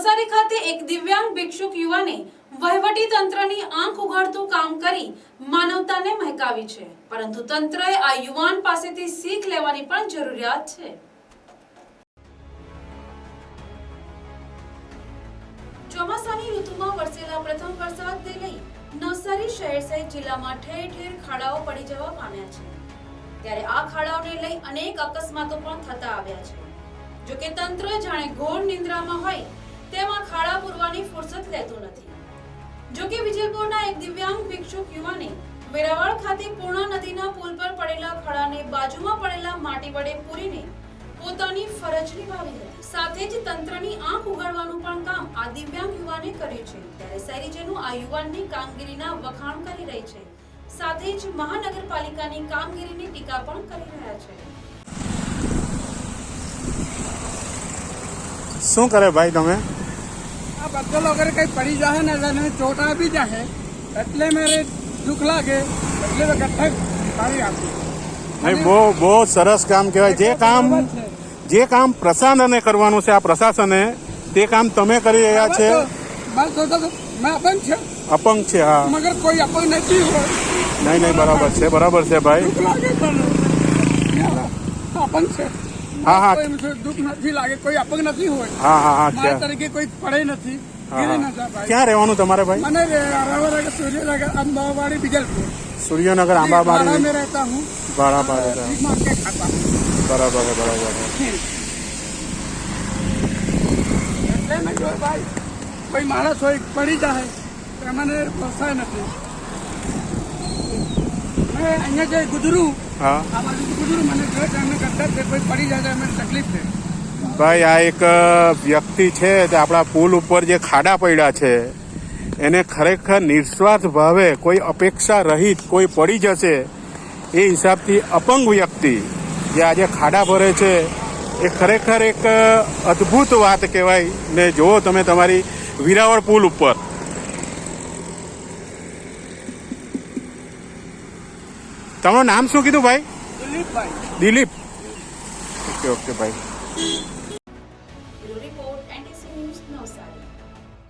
નવસારી ખાતે એક દિવ્યાંગ ભિક્ષુક યુવાને વહીવટી તંત્રની આંખ ઉઘાડતું કામ કરી માનવતાને મહેકાવી છે. પરંતુ તંત્રએ આ યુવાન પાસેથી શીખ લેવાની પણ જરૂરિયાત છે. ચોમાસાની ઋતુમાં વરસેલા પ્રથમ વરસાદને લઈ નવસારી શહેર સહિત જિલ્લામાં ઠેર ઠેર ખાડાઓ પડી જવા પામ્યા છે. ત્યારે આ ખાડાઓને લઈ અનેક અકસ્માતો પણ થતા આવ્યા છે. જોકે તંત્ર જાણે ઘોર નિંદ્રામાં હોય તેમાં ખાડા પૂરવાની ફુરસત લેતું નથી. જો કે વિજલપુરના એક દિવ્યાંગ ભિક્ષુક યુવાને વેરાવળ ખાતે પૂર્ણા નદીના પુલ પર પડેલા ખાડાને બાજુમાં પડેલા માટી વડે પૂરીને પોતાની ફરજ નિભાવી હતી. સાથે જ તંત્રની આંખ ઉગાડવાનું પણ કામ આ દિવ્યાંગ યુવાને કર્યું છે. ત્યારે શહેરીજનો આ યુવાનની કામગીરીના વખાણ કરી રહી છે. સાથે જ મહાનગરપાલિકાની કામગીરીની ટીકા પણ કરી રહ્યા છે. શું કરે ભાઈ તમે? બચ્ચો વગેરે કઈ પડી જાય ને એટલે ચોટ આપી જાય એટલે મારે દુઃખ લાગે એટલે પાડી આપી. બહુ બહુ સરસ કામ કહેવાય. જે કામ જે કામ પ્રશાસને કરવાનું છે આ પ્રશાસને તે કામ તમે કરી રહ્યા છે. અપંગ છે. અપંગ છે હા. મગર કોઈ અપંગ નથી નહીં નહીં બરાબર છે બરાબર છે ભાઈ. અપંગ છે. હા હા. દુઃખ નથી લાગે કોઈ અપંગ નથી હોય. હા હા હા મારા તરીકે કોઈ પડે નથી. ક્યાં રહેવાનું તમારે ભાઈ? મને સૂર્યનગર આંબાવાડી બીજલપુર. સૂર્યનગર આંબાવાડી રહેતા હું. બરાબર બરાબર બરાબર. ભાઈ કોઈ માણસ હોય પડી જાય તો મને પોસાય નથી. અહીંયા જે ગુજરું હા. ભાઈ, આ એક વ્યક્તિ છે તે આપણા પુલ ઉપર જે ખાડા પડ્યા છે, એને ખરેખર નિસ્વાર્થ ભાવે, કોઈ અપેક્ષા રહિત, કોઈ પડી જશે, એ હિસાબથી અપંગ વ્યક્તિ જે આજે ખાડા ભરે છે, એ ખરેખર એક અદ્ભુત વાત કહેવાય. ને જુઓ તમે તમારી વિરાવળ પુલ ઉપર. તમારું નામ શું કીધું ભાઈ? દિલીપ. ઓકે ઓકે ભાઈ